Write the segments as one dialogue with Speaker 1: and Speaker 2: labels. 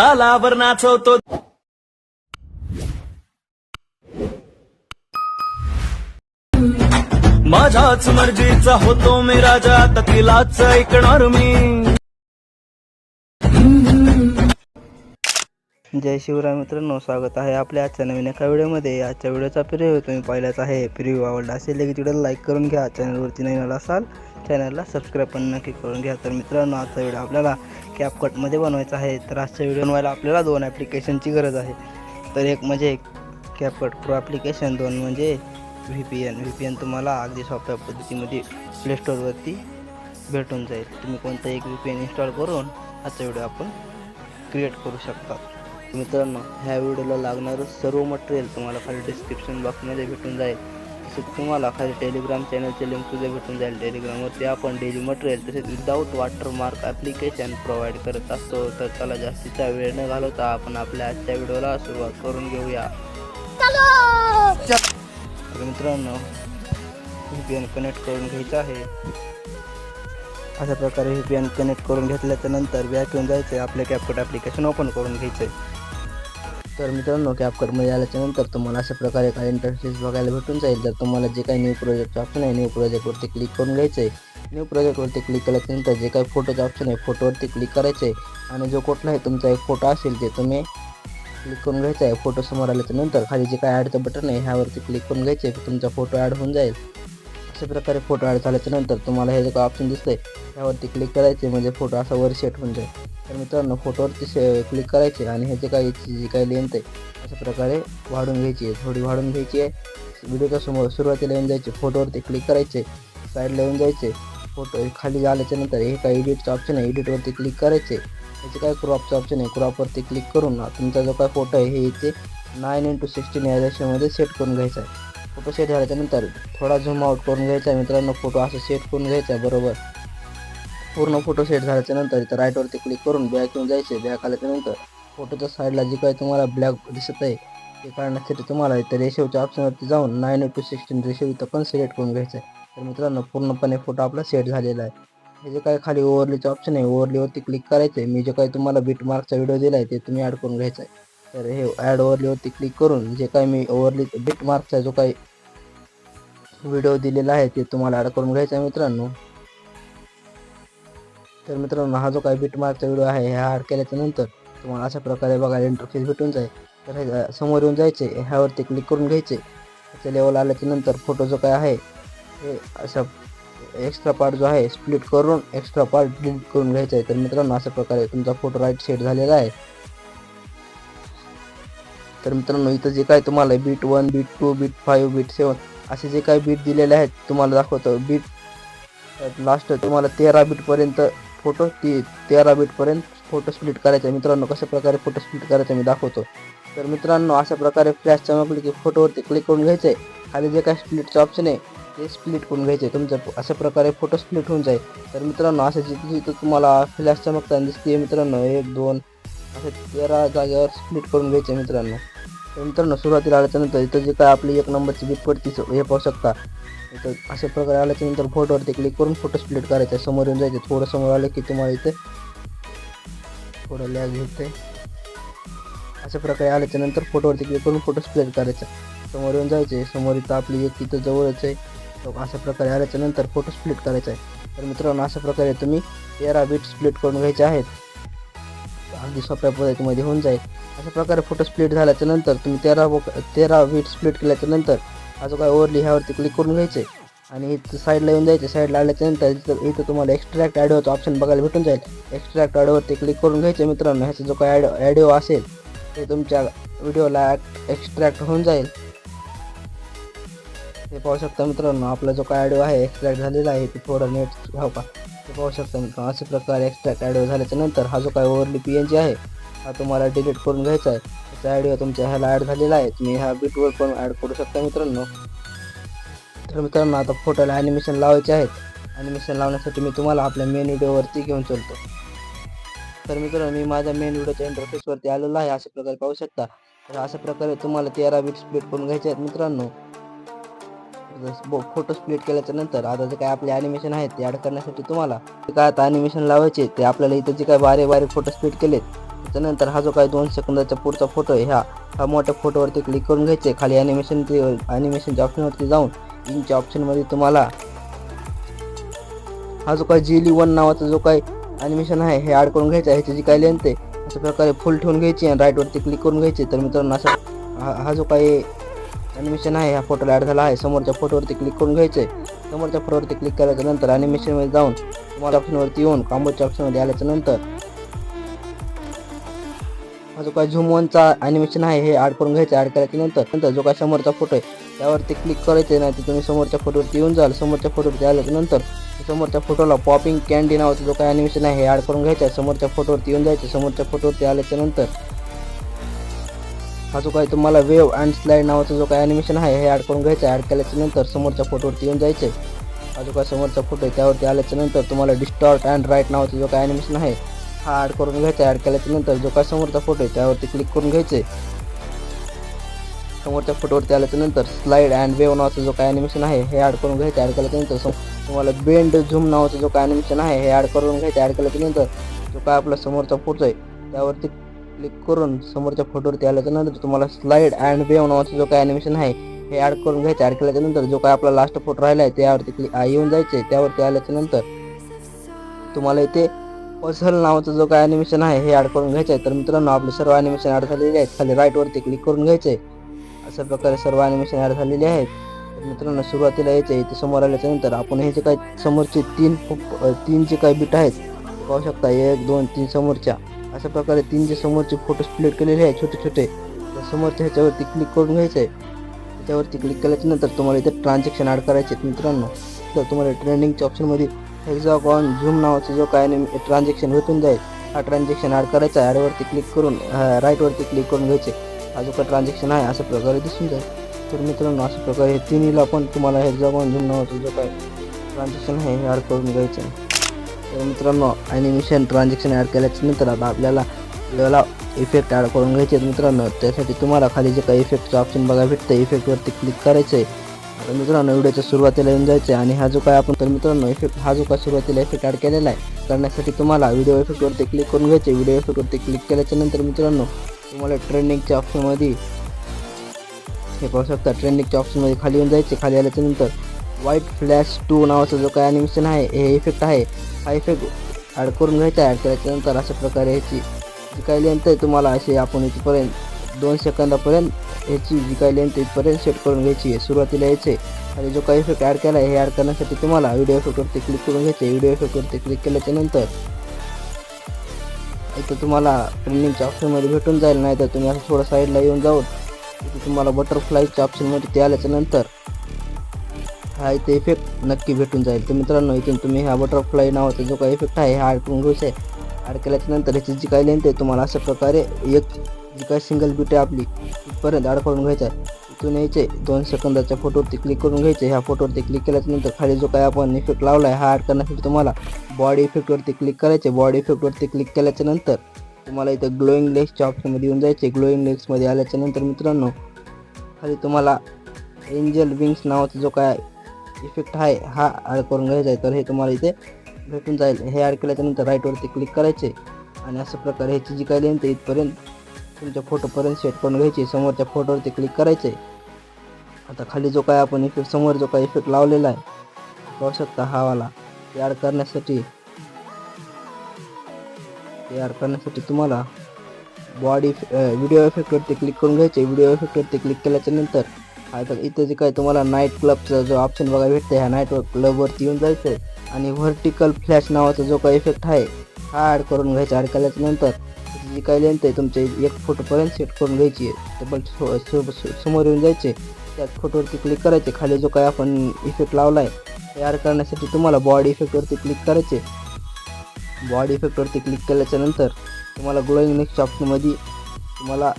Speaker 1: तालावर नाचवतो. माझ्याच मर्जीचा होतो मी राजा आता तिलाच ऐकणार मी.
Speaker 2: जय शिवराय मित्रांनो स्वागत आहे आपल्या आजच्या नवीन एका व्हिडिओमध्ये. आजच्या व्हिडिओचा प्रिव्ह्यू तुम्ही पाहिलाच आहे. प्रिव्ह्यू आवडला असेल की व्हिडिओला लाईक करून घ्या. चॅनलवरती नवीन आला असाल चॅनलला सबस्क्राईब पण नक्की करून घ्या. तर मित्रांनो आजचा व्हिडिओ आपल्याला कॅपकटमध्ये बनवायचा आहे. तर आजच्या व्हिडिओ बनवायला आपल्याला दोन ॲप्लिकेशनची गरज आहे. तर एक म्हणजे कॅपकट प्रो ॲप्लिकेशन दोन म्हणजे V P N V P N तुम्हाला अगदी सोप्या पद्धतीमध्ये प्ले स्टोअरवरती भेटून जाईल. तुम्ही कोणता एक व्ही पी एन इन्स्टॉल करून आजचा व्हिडिओ आपण क्रिएट करू शकता. मित्रांनो ह्या व्हिडिओला लागणारं सर्व मटेरियल तुम्हाला खाली डिस्क्रिप्शन बॉक्समध्ये भेटून जाईल. तसेच तुम्हाला खाली टेलिग्राम चॅनलचे लिंक सुद्धा भेटून जाईल. टेलिग्रामवरती आपण डेली मटेरियल तसेच विदाऊट वॉटरमार्क ॲप्लिकेशन प्रोव्हाइड करत असतो. तर त्याला जास्तीचा वेळ न घालवता आपण आपल्या आजच्या व्हिडिओला सुरुवात करून घेऊया. तर मित्रांनो व्ही पी एन कनेक्ट करून घ्यायचं आहे. अशा प्रकारे व्ही पी एन कनेक्ट करून घेतल्याच्या नंतर बॅक येऊन जायचं आहे आपल्या कॅपकट ॲप्लिकेशन ओपन करून घ्यायचं आहे तर मित्रांनो कॅपकटमध्ये आल्याच्यानंतर तुम्हाला अशा प्रकारे काही इंटरफेस बघायला भेटून जाईल. जर तुम्हाला जे काही न्यू प्रोजेक्टचं ऑप्शन आहे न्यू प्रोजेक्टवरती क्लिक करून घ्यायचं आहे न्यू प्रोजेक्टवरती क्लिक केल्याच्यानंतर जे काही फोटोचं ऑप्शन आहे फोटोवरती क्लिक करायचं आहे आणि जो कुठलाही तुमचा एक फोटो असेल ते तुम्ही क्लिक करून घ्यायचा आहे. फोटो समोर आल्याच्यानंतर खाली जे काय ॲडचं बटन आहे ह्यावरती क्लिक करून घ्यायचं आहे तुमचा फोटो ॲड होऊन जाईल. अशा प्रकारे फोटो ॲड झाल्याच्यानंतर तुम्हाला हे जे काय ऑप्शन दिसतंय त्यावरती क्लिक करायचे म्हणजे फोटो असा वर सेट होऊन जाईल तर मित्रांनो फोटोवरती से क्लिक करायचे आणि हे जे काही जी काही लेंथ आहे अशा प्रकारे वाढून घ्यायची आहे. थोडी वाढून घ्यायची आहे. व्हिडिओच्या समोर सुरुवातीला येऊन जायचे फोटोवरती क्लिक करायचे साईडला येऊन जायचे. फोटो खाली आल्याच्यानंतर हे काय एडिटचं ऑप्शन आहे एडिटवरती क्लिक करायचे. त्याचे काय क्रॉपचं ऑप्शन आहे क्रॉपवरती क्लिक करून तुमचा जो काय फोटो आहे हे इथे नाईन इंटू सिक्स्टीन या रेशोमध्ये सेट करून घ्यायचा आहे. फोटो सेट झाल्याच्यानंतर थोडा झूम आउट करून घ्यायचा आहे मित्रांनो. फोटो असं सेट करून घ्यायचा आहे बरोबर. पूर्ण फोटो सेट झाल्याच्यानंतर इथं राईटवरती क्लिक करून बॅक येऊन जायचे बॅक आल्याच्यानंतर फोटोच्या साईडला जी काही तुम्हाला ब्लॅक दिसत आहे ते काढण्यासाठी तुम्हाला इथं रेशोच्या ऑप्शनवरती जाऊन नाईन टू सिक्स्टीन रेशो इथं पण सिलेक्ट करून घ्यायचं आहे. तर मित्रांनो पूर्णपणे फोटो आपला सेट झालेला आहे. हे जे काही खाली ओव्हरलीचं ऑप्शन आहे ओव्हरलीवरती क्लिक करायचं आहे. मी जे काही तुम्हाला बीट मार्कचा व्हिडिओ दिला आहे ते तुम्ही ॲड करून घ्यायचा आहे. तर हे ॲड ओव्हरलीवरती क्लिक करून जे काही मी ओव्हरली बिट मार्कचा जो काही व्हिडिओ दिलेला आहे ते तुम्हाला ॲड करून घ्यायचा आहे मित्रांनो. तर मित्रांनो हा जो काही बिट मार्कचा व्हिडिओ आहे ह्या ॲड केल्याच्यानंतर तुम्हाला अशा प्रकारे बघायला इंटरफेस भेटून जाईल. तर हे समोर येऊन जायचे ह्यावरती क्लिक करून घ्यायचे. त्याच्या लेवल आल्याच्यानंतर फोटो जो काय आहे हे असा एक्स्ट्रा पार्ट जो आहे स्प्लिट करून एक्स्ट्रा पार्ट डिलीट करून घ्यायचा आहे. तर मित्रांनो अशा प्रकारे तुमचा फोटो राईट सेट झालेला आहे. तर मित्रांनो इथं जे काय तुम्हाला beat one beat two beat five beat seven असे जे काही बीट दिलेले आहेत तुम्हाला दाखवतो. बीट लास्ट तुम्हाला तेरा बीटपर्यंत फोटो ती तेरा बीटपर्यंत फोटो स्प्लिट करायचा आहे. मित्रांनो कशा प्रकारे फोटो स्प्लिट करायचा मी दाखवतो. तर मित्रांनो अशा प्रकारे फ्लॅश चमकली की फोटोवरती क्लिक करून घ्यायचं आहे खाली जे काय स्प्लिटचं ऑप्शन आहे ते स्प्लिट करून घ्यायचे तुमचं अशा प्रकारे फोटो स्प्लिट होऊन जाईल. तर मित्रांनो असं जिथे जिथं तुम्हाला फ्लॅश चमकताना दिसते मित्रांनो एक दोन असे तेरा जागेवर स्प्लिट करून घ्यायचे मित्रांनो. तर मित्रांनो सुरुवातीला आल्याच्यानंतर इथं जे काय आपली एक नंबरची बीट पडती हे पाहू शकता. इथं अशा प्रकारे आल्याच्यानंतर फोटोवरती क्लिक करून फोटो स्प्लिट करायचा. समोर येऊन जायचे. थोडं समोर आलं की तुम्हाला इथे थोडं लॅग घेते अशा प्रकारे आल्याच्यानंतर फोटोवरती क्लिक करून फोटो स्प्लिट करायचा. समोर येऊन जायचे समोर इथं आपली एक तिथं जवळच आहे. अशा प्रकारे आल्याच्यानंतर फोटो स्प्लिट करायचा आहे. तर मित्रांनो अशा प्रकारे तुम्ही तेरा बीट स्प्लिट करून घ्यायचे आहेत. अगदी सोप्या पद्धतीमध्ये होऊन जाईल. अशा प्रकारे फोटो स्प्लिट झाल्याच्यानंतर तुम्ही तेरा तेरा बीट स्प्लिट केल्याच्यानंतर हा जो काय ओवरली ह्यावरती क्लिक करून घ्यायचे. आणि इथं साईडला येऊन जायचे. साईडला आल्याच्यानंतर इथं इथं तुम्हाला एक्स्ट्रॅक्ट ॲडिओचं ऑप्शन बघायला भेटून जाईल. एक्स्ट्रॅक्ट ऑडिओवरती क्लिक करून घ्यायचे मित्रांनो. ह्याचा जो काय ॲडिओ असेल ते तुमच्या व्हिडिओला एक्स्ट्रॅक्ट होऊन जाईल. हे पाहू शकता मित्रांनो आपला जो काय ॲडिओ आहे एक्स्ट्रॅक्ट झालेला आहे ते थोडं नेट घाऊ का? ते पाहू शकता मित्रांनो असे प्रकारे एक्स्ट्रॅक्ट ॲडिओ झाल्याच्यानंतर हा जो काय ओव्हरली पी एन जी आहे हा तुम्हाला डिलीट करून घ्यायचा आहे. त्याचा ॲडिओ तुमच्या ह्याला ॲड झालेला आहे. तुम्ही ह्या बीटवर पण ॲड करू शकता मित्रांनो. तर मित्रांनो आता फोटोला ॲनिमेशन लावायचे आहेत. ॲनिमेशन लावण्यासाठी मी तुम्हाला आपल्या मेन व्हिडिओवरती घेऊन चलतो. तर मित्रांनो मी माझ्या मेन व्हिडिओच्या इंटरफेसवरती आलेलो आहे. अशा प्रकारे पाहू शकता. तर अशा प्रकारे तुम्हाला तेरा बीट स्प्लिट करून घ्यायचे आहेत मित्रांनो. फोटो स्प्लिट केल्याच्यानंतर आता जे काय आपले ॲनिमेशन आहेत ते ॲड करण्यासाठी तुम्हाला काय आता ॲनिमेशन लावायचे ते आपल्याला इथं जे काय बारे बारे फोटो स्प्लिट केलेत त्यानंतर हा जो काही दोन सेकंदाचा पुढचा फोटो आहे ह्या हा मोठ्या फोटोवरती क्लिक करून घ्यायचे. खाली ॲनिमेशन ॲनिमेशनच्या ऑप्शनवरती जाऊन इनच्या ऑप्शनमध्ये तुम्हाला हा जो काही जेली वन नावाचा जो काही ॲनिमेशन आहे हे ॲड करून घ्यायचं आहे. ह्याची जी काही लेंथ आहे अशा प्रकारे फुल ठेवून घ्यायची आणि राईटवरती क्लिक करून घ्यायची. तर मित्रांनो असा हा हा जो काही ॲनिमेशन आहे ह्या फोटोला ॲड झाला आहे. समोरच्या फोटोवरती क्लिक करून घ्यायचं आहे समोरच्या फोटोवरती क्लिक केल्याच्यानंतर ॲनिमेशनमध्ये जाऊन तुम्हाला ऑप्शनवरती येऊन कॉम्बोच्या ऑप्शनमध्ये आल्याच्यानंतर हा जो काय झूम वनचा ॲनिमेशन आहे हे ॲड करून घ्यायचं ॲड केल्याच्यानंतर नंतर जो काय समोरचा फोटो आहे त्यावरती क्लिक करायचे नाही तर तुम्ही समोरच्या फोटोवरती येऊन जाल. समोरच्या फोटोवरती आल्याच्यानंतर समोरच्या फोटोला पॉपिंग कॅन्डी नावाचं जो काय ॲनिमेशन आहे हे ॲड करून घ्यायचं आहे समोरच्या फोटोवरती येऊन जायचं समोरच्या फोटोवरती आल्याच्यानंतर हा जो काही तुम्हाला वेव अँड स्लाईड नावाचं जो काही ॲनिमेशन आहे हे ॲड करून घ्यायचं. ॲड केल्याच्यानंतर समोरच्या फोटोवरती येऊन जायचे. हा जो काही समोरचा फोटो आहे त्यावरती आल्याच्यानंतर तुम्हाला डिस्टॉर्ट अँड राईट नावाचा जो काही ॲनिमेशन आहे हा ॲड करून घ्यायचा. ॲड केल्याच्यानंतर जो काही समोरचा फोटो आहे त्यावरती क्लिक करून घ्यायचे. समोरच्या फोटोवरती आल्याच्यानंतर स्लाईड अँड वेव नावाचा जो काही ॲनिमेशन आहे हे ॲड करून घ्यायचं. ॲड केल्याच्यानंतर सम- तुम्हाला बेंड झूम नावाचं जो काही ॲनिमेशन आहे हे ॲड करून घ्यायचं. ॲड केल्याच्यानंतर जो काय आपला समोरचा फोटो आहे त्यावरती क्लिक करून समोरच्या फोटोवरती आल्याच्यानंतर तुम्हाला स्लाईड अँड वेव नावाचं जो काय ॲनिमेशन आहे हे ॲड करून घ्यायचं. ॲड केल्याच्यानंतर जो काय आपला लास्ट फोटो राहिला आहे त्यावरती क्लिक येऊन जायचे. त्यावरती आल्याच्यानंतर तुम्हाला इथे पझल नावाचं जो काय ॲनिमेशन आहे हे ॲड करून घ्यायचं आहे. तर मित्रांनो आपले सर्व ॲनिमेशन ॲड झालेले आहेत. खाली राईटवरती क्लिक करून घ्यायचे. अशा प्रकारे सर्व ॲनिमेशन ॲड झालेले आहेत. तर मित्रांनो सुरुवातीला यायचं इथे समोर आल्याच्यानंतर आपण हे जे काही समोरचे तीन तीन जे काही बीट आहेत पाहू शकता. एक दोन तीन समोरच्या. अशा प्रकारे तीन जे समोरचे फोटो स्प्लिट केलेले आहे छोटे छोटे त्या समोरच्या ह्याच्यावरती क्लिक करून घ्यायचं आहे त्याच्यावरती क्लिक केल्याच्यानंतर तुम्हाला इथे ट्रान्झॅक्शन ॲड करायचे आहेत मित्रांनो. तर तुम्हाला ट्रेंडिंगच्या ऑप्शनमध्ये हेक्झॉगॉन झूम नावाचं जो काय ट्रान्झॅक्शन भेटून जाईल हा ट्रान्झॅक्शन ॲड करायचा ॲडवरती क्लिक करून राईटवरती क्लिक करून घ्यायचे. हा जो काय ट्रान्झॅक्शन आहे अशा प्रकारे दिसून जाईल. तर मित्रांनो अशा प्रकारे हे तिन्हीला पण तुम्हाला हेक्झॉगॉन झूम नावाचं जो काय ट्रान्झॅक्शन आहे हे ॲड करून घ्यायचं आहे. तर मित्रांनो ॲनिमेशन ट्रान्झॅक्शन ॲड केल्याच्यानंतर आता आपल्याला आपल्याला इफेक्ट ॲड करून घ्यायचे आहेत मित्रांनो. त्यासाठी तुम्हाला खाली जे काही इफेक्टचं ऑप्शन बघा भेटतं इफेक्टवरती क्लिक करायचं आहे. आता मित्रांनो व्हिडिओच्या सुरुवातीला येऊन जायचं आहे आणि हा जो काय आपण तर मित्रांनो इफेक्ट हा जो काय सुरुवातीला इफेक्ट ॲड केलेला आहे करण्यासाठी तुम्हाला व्हिडिओ इफेक्टवरती क्लिक करून घ्यायचे व्हिडिओ इफेक्टवरती क्लिक केल्याच्यानंतर मित्रांनो तुम्हाला ट्रेंडिंगच्या ऑप्शनमध्ये हे पाहू शकता ट्रेंडिंगच्या ऑप्शनमध्ये खाली येऊन जायचे खाली आल्याच्यानंतर व्हाईट फ्लॅश टू नावाचा जो काय ॲनिमेशन आहे हे इफेक्ट आहे. हा इफेक्ट ॲड करून घ्यायचा ॲड केल्याच्यानंतर अशा प्रकारे ह्याची जी काही लेंथ आहे तुम्हाला अशी आपण इथपर्यंत दोन सेकंदापर्यंत ह्याची जी काही लेंथ इथपर्यंत सेट करून घ्यायची आहे. सुरुवातीला यायचे आणि जो काही इफेक्ट ॲड केला आहे हे ॲड करण्यासाठी तुम्हाला व्हिडिओ इफेक्टवरती क्लिक करून घ्यायचे. व्हिडिओ इफेक्टवरती क्लिक केल्याच्यानंतर इथं तुम्हाला ट्रेनिंगच्या ऑप्शनमध्ये भेटून जाईल. नाही तर तुम्ही असं थोडं साईडला येऊन जाऊन इथे तुम्हाला बटरफ्लायच्या ऑप्शनमध्ये ते आल्याच्यानंतर हा इथे इफेक्ट नक्की भेटून जाईल. तर मित्रांनो इथे तुम्ही हा बटरफ्लाय नावाचा जो काही इफेक्ट आहे हा अडकून करून घ्यायचा आहे ॲड केल्याच्यानंतर ह्याची जी काही लेंथ आहे तुम्हाला अशा प्रकारे एक जी काही सिंगल बीट आहे आपली तिथपर्यंत अडकवून घ्यायचा आहे. इथून यायचे दोन सेकंदाच्या फोटोवरती क्लिक करून घ्यायचे. ह्या फोटोवरती क्लिक केल्याच्यानंतर खाली जो काही आपण इफेक्ट लावला आहे हा ॲड करण्यासाठी तुम्हाला बॉडी इफेक्टवरती क्लिक करायचे. बॉडी इफेक्टवरती क्लिक केल्याच्यानंतर तुम्हाला इथं ग्लोईंग लेग्सच्या ऑप्शनमध्ये येऊन जायचे. ग्लोईंग लेग्समध्ये आल्याच्यानंतर मित्रांनो खाली तुम्हाला एंजल विंग्स नावाचा जो काय इफेक्ट आहे हा ॲड करून घ्यायचा आहे तर हे तुम्हाला इथे भेटून जाईल. हे ॲड केल्याच्यानंतर राईटवरती क्लिक करायचे आणि अशा प्रकारे ह्याची जी काही लेंथ इथपर्यंत तुमच्या फोटोपर्यंत सेट करून घ्यायची. समोरच्या फोटोवरती क्लिक करायचे. आता खाली जो काय आपण इफेक्ट समोर जो काय इफेक्ट लावलेला आहे पाहू शकता हा वाला. ते ॲड करण्यासाठी ते ॲड करण्यासाठी तुम्हाला बॉडी व्हिडिओ इफेक्टवरती क्लिक करून घ्यायचे. व्हिडिओ इफेक्टवरती क्लिक केल्याच्यानंतर नंतर आता इथे जे काय तुम्हाला नाईट क्लबचा जो ऑप्शन बघायला भेटतं ह्या नाईट क्लबवरती येऊन जायचं आहे आणि व्हर्टिकल फ्लॅश नावाचा जो काही इफेक्ट आहे हा ॲड करून घ्यायचा. ॲड केल्याच्यानंतर जी काही लेंथ आहे तुमच्या एक फोटोपर्यंत सेट करून घ्यायची आहे. समोर येऊन जायचे. त्याच फोटोवरती क्लिक करायचे. खाली जो काय आपण इफेक्ट लावला आहे ते ॲड करण्यासाठी तुम्हाला बॉडी इफेक्टवरती क्लिक करायचे. बॉडी इफेक्टवरती क्लिक केल्याच्यानंतर तुम्हाला ग्लोईंग नेक्स्ट ऑप्शनमध्ये तुम्हाला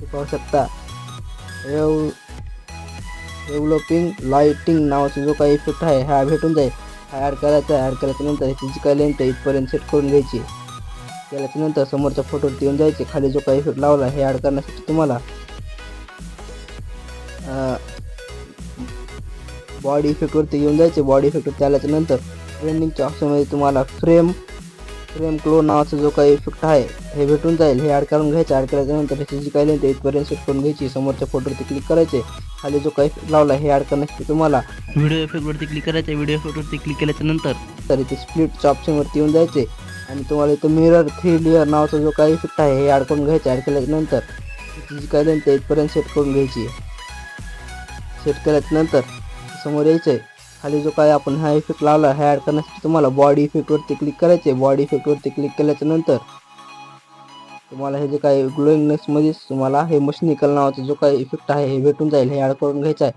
Speaker 2: हे पाहू शकता. एव डेव्हलपिंग लाईटिंग नावाचा जो काही इफेक्ट आहे हा भेटून जाईल. हा ॲड करायचा ॲड केल्याच्यानंतर फिजिकल जी लेंथ इथपर्यंत सेट करून घ्यायची. केल्याच्यानंतर समोरच्या फोटोवरती येऊन जायचे. खाली जो काही इफेक्ट लावला हे ॲड करण्यासाठी तुम्हाला बॉडी इफेक्टवरती येऊन जायचे. बॉडी इफेक्टवरती आल्याच्यानंतर ट्रेंडिंगच्या ऑप्शनमध्ये तुम्हाला फ्रेम फ्रेम क्लो नावाचा जो काही इफेक्ट आहे हे भेटून जाईल. हे ॲड करून घ्यायचं. ॲड केल्याच्यानंतर त्याची जी काही लेंथ इथपर्यंत सेट करून घ्यायची. समोरच्या फोटोवरती क्लिक करायचे. खाली जो काही इफेक्ट लावला हे ॲड करण्यासाठी तुम्हाला. व्हिडिओ इफेक्टवरती क्लिक करायचं व्हिडिओ इफेक्टवरती क्लिक केल्याच्यानंतर तर इथे स्प्लिटच्या ऑप्शनवरती येऊन जायचे. आणि तुम्हाला इथं मिरर थ्री लेअर नावाचा जो काही इफेक्ट आहे हे ॲड करून घ्यायचे ॲड केल्याच्यानंतर त्याची जी काही लेंथ आहे इथपर्यंत सेट करून घ्यायची. सेट केल्याच्यानंतर समोर यायचं आहे खाली जो काय आपण हा इफेक्ट लावला हा ॲड करण्यासाठी तुम्हाला बॉडी इफेक्टवरती क्लिक करायचे बॉडी इफेक्टवरती क्लिक केल्याच्यानंतर तुम्हाला हे जे काही ग्लोईंगनेसमध्येच तुम्हाला हे मशनिकल नावाचा जो काही इफेक्ट आहे हे भेटून जाईल हे ॲड करून घ्यायचं आहे.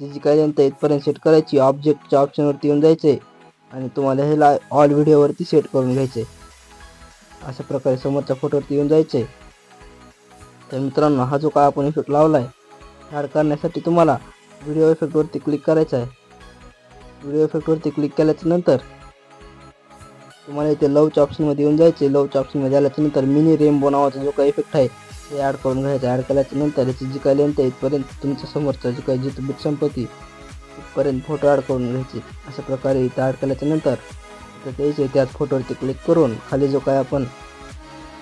Speaker 2: जी जी काही जनता इथपर्यंत सेट करायची ऑब्जेक्टच्या ऑप्शनवरती येऊन जायचे आणि तुम्हाला हे ला ऑल व्हिडिओवरती सेट करून घ्यायचे. अशा प्रकारे समोरच्या फोटोवरती येऊन जायचे. तर मित्रांनो हा जो काय आपण इफेक्ट लावला आहे ॲड करण्यासाठी तुम्हाला व्हिडिओ इफेक्टवरती क्लिक करायचं आहे. व्हिडिओ इफेक्टवरती क्लिक केल्याच्यानंतर तुम्हाला इथे लवच्या ऑप्शनमध्ये येऊन जायचे. लवच्या ऑप्शनमध्ये आल्याच्यानंतर मिनी रेमबो नावाचा जो काही इफेक्ट आहे ते ॲड करून घ्यायचं. ॲड केल्याच्यानंतर याची जी काही लेंथ आहे इथपर्यंत तुमच्या समोरचं जी काही जिथं बिट संपत्ती तिथपर्यंत फोटो ॲड करून घ्यायचे. अशा प्रकारे इथं ॲड केल्याच्यानंतर इथं द्यायचे त्याच फोटोवरती क्लिक करून खाली जो काय आपण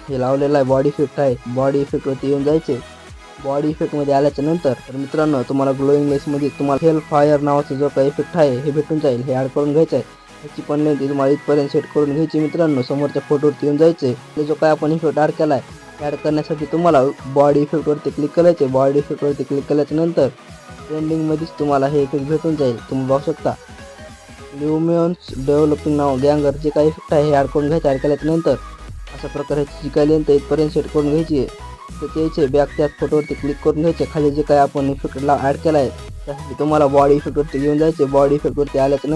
Speaker 2: हे लावलेला आहे बॉडी इफेक्ट आहे बॉडी इफेक्टवरती येऊन जायचे. बॉडी इफेक्टमध्ये आल्याच्यानंतर तर मित्रांनो तुम्हाला ग्लोईंग लेसमध्ये तुम्हाला हेल फायर नावाचा जो काही इफेक्ट आहे हे भेटून जाईल. हे ॲड करून घ्यायचं आहे. त्याची पण लेंथ तुम्हाला इथपर्यंत सेट करून घ्यायची मित्रांनो. समोरच्या फोटोवरती येऊन जायचे हे जो काय आपण इफेक्ट ॲड केला आहे ॲड करण्यासाठी तुम्हाला बॉडी इफेक्टवरती क्लिक करायचे बॉडी इफेक्टवरती क्लिक केल्याच्यानंतर ट्रेंडिंगमध्येच तुम्हाला हे इफेक्ट भेटून जाईल. तुम्ही बघू शकता. ल्युमियन्स डेव्हलपिंग नाव गँगर जे काही इफेक्ट आहे हे ॲड करून घ्यायचे. ॲड केल्याच्यानंतर अशा प्रकारे जी काही लेंथ इथपर्यंत सेट करून घ्यायची आहे. तर यायचे बॅक त्याच फोटोवरती क्लिक करून घ्यायचे खाली जे काय आपण इफेक्टला ॲड केला आहे त्यासाठी तुम्हाला बॉडी इफेक्टवरती घेऊन जायचे बॉडी इफेक्टवरती आल्याच्या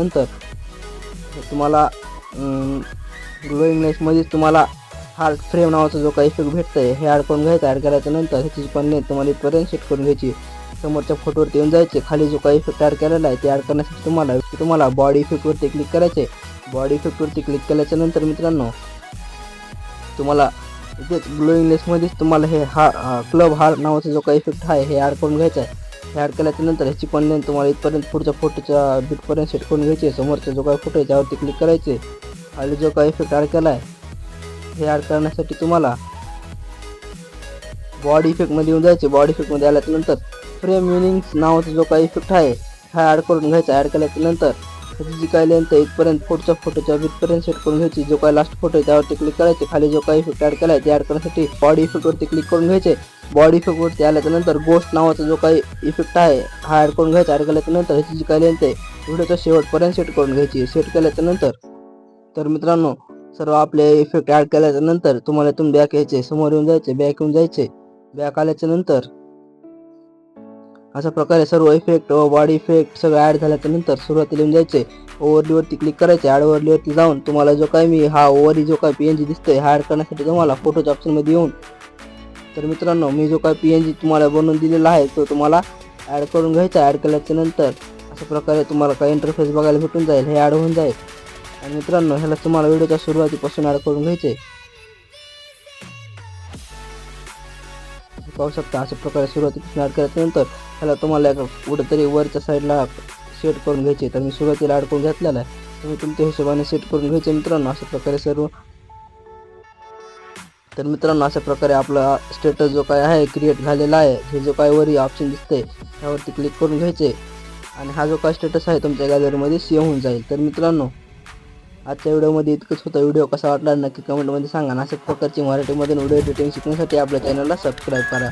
Speaker 2: तुम्हाला गुगल इंग्लिशमध्येच तुम्हाला हार्ट फ्रेम नावाचा जो काही इफेक्ट भेटतं आहे हे ॲड करून घ्यायचं. ॲड केल्याच्यानंतर ह्याची पण नाही तुम्हाला इथपर्यंत सेट करून घ्यायची. समोरच्या फोटोवरती येऊन जायचे. खाली जो काही इफेक्ट ॲड केलेला आहे ते ॲड करण्यासाठी तुम्हाला तुम्हाला बॉडी इफेक्टवरती क्लिक करायचे. बॉडी इफेक्टवरती क्लिक केल्याच्यानंतर मित्रांनो तुम्हाला इथेच ग्लोईंग लेसमध्येच तुम्हाला हे हा क्लब हार नावाचा जो काही इफेक्ट आहे हे ॲड करून घ्यायचा आहे. ॲड केल्याच्यानंतर ह्याची पण लेंथ तुम्हाला इथपर्यंत पुढच्या फोटोच्या बिटपर्यंत सेट करून घ्यायची समोरचा जो काही फोटो आहे त्यावरती क्लिक करायचे. खाली जो काही इफेक्ट ॲड केला आहे हे ॲड करण्यासाठी तुम्हाला बॉडी इफेक्टमध्ये येऊन जायचे. बॉडी इफेक्टमध्ये आल्याच्यानंतर फ्रेम युनिंग्स नावाचा जो काही इफेक्ट आहे हा ॲड करून घ्यायचा. ॲड केल्याच्यानंतर जी काय लेंथ आहे इथपर्यंत पुढच्या फोटोच्या विथपर्यंत सेट करून घ्यायची. जो काय लास्ट फोटो आहे त्यावरती क्लिक करायचे. खाली जो काही इफेक्ट ॲड केला ते ॲड करण्यासाठी बॉडी इफेक्टवरती क्लिक करून घ्यायचे. बॉडी इफेक्टवरती आल्याच्यानंतर गोस्ट नावाचा जो काही इफेक्ट आहे हा ॲड करून घ्यायचा. ॲड केल्याच्यानंतर ह्याची जी काय लेंथ आहे व्हिडिओच्या शेवटपर्यंत सेट करून घ्यायची. सेट केल्याच्यानंतर तर मित्रांनो सर्व आपले इफेक्ट ॲड केल्याच्यानंतर तुम्हाला इथून बॅक यायचे. समोर येऊन जायचे बॅक येऊन जायचे. बॅक आल्याच्यानंतर अशा प्रकारे सर्व इफेक्ट व बॉडी इफेक्ट सगळं ॲड झाल्याच्यानंतर सुरुवातीला येऊन जायचे. ओव्हरलीवरती क्लिक करायचे. ॲड ओव्हरलीवरती जाऊन तुम्हाला जो काय मी हा ओव्हरी जो काय पी एन जी दिसतोय हा ॲड करण्यासाठी तुम्हाला फोटोच्या ऑप्शनमध्ये येऊन. तर मित्रांनो मी जो काय पी एन जी तुम्हाला बनवून दिलेला आहे तो तुम्हाला ॲड करून घ्यायचा. ॲड केल्याच्यानंतर अशा प्रकारे तुम्हाला काही इंटरफेस बघायला भेटून जाईल हे ॲड होऊन जाईल. आणि मित्रांनो ह्याला तुम्हाला व्हिडिओच्या सुरुवातीपासून ॲड करून घ्यायचे. पाहू शकता अशा प्रकारे सुरुवातीपासून ॲड केल्याच्यानंतर ह्याला तुम्हाला कुठंतरी कुठेतरी वरच्या साईडला सेट करून घ्यायचे तर मी सुरुवातीला अडकून घेतलेला आहे. तुम्ही तुमच्या हिशोबाने सेट करून घ्यायचे मित्रांनो अशा प्रकारे सर्व. तर मित्रांनो अशा प्रकारे आपला स्टेटस जो काय आहे क्रिएट झालेला आहे हे जो काय वरी ऑप्शन दिसतंय त्यावरती क्लिक करून घ्यायचे आणि हा जो काय स्टेटस आहे तुमच्या गॅलरीमध्ये सेव्ह होऊन जाईल. तर मित्रांनो आजच्या व्हिडिओमध्ये इतकंच होतं. व्हिडिओ कसा वाटला नक्की कमेंटमध्ये सांगा. अशा प्रकारची मराठीमधून व्हिडिओ एडिटिंग शिकण्यासाठी आपल्या चॅनलला सबस्क्राईब करा.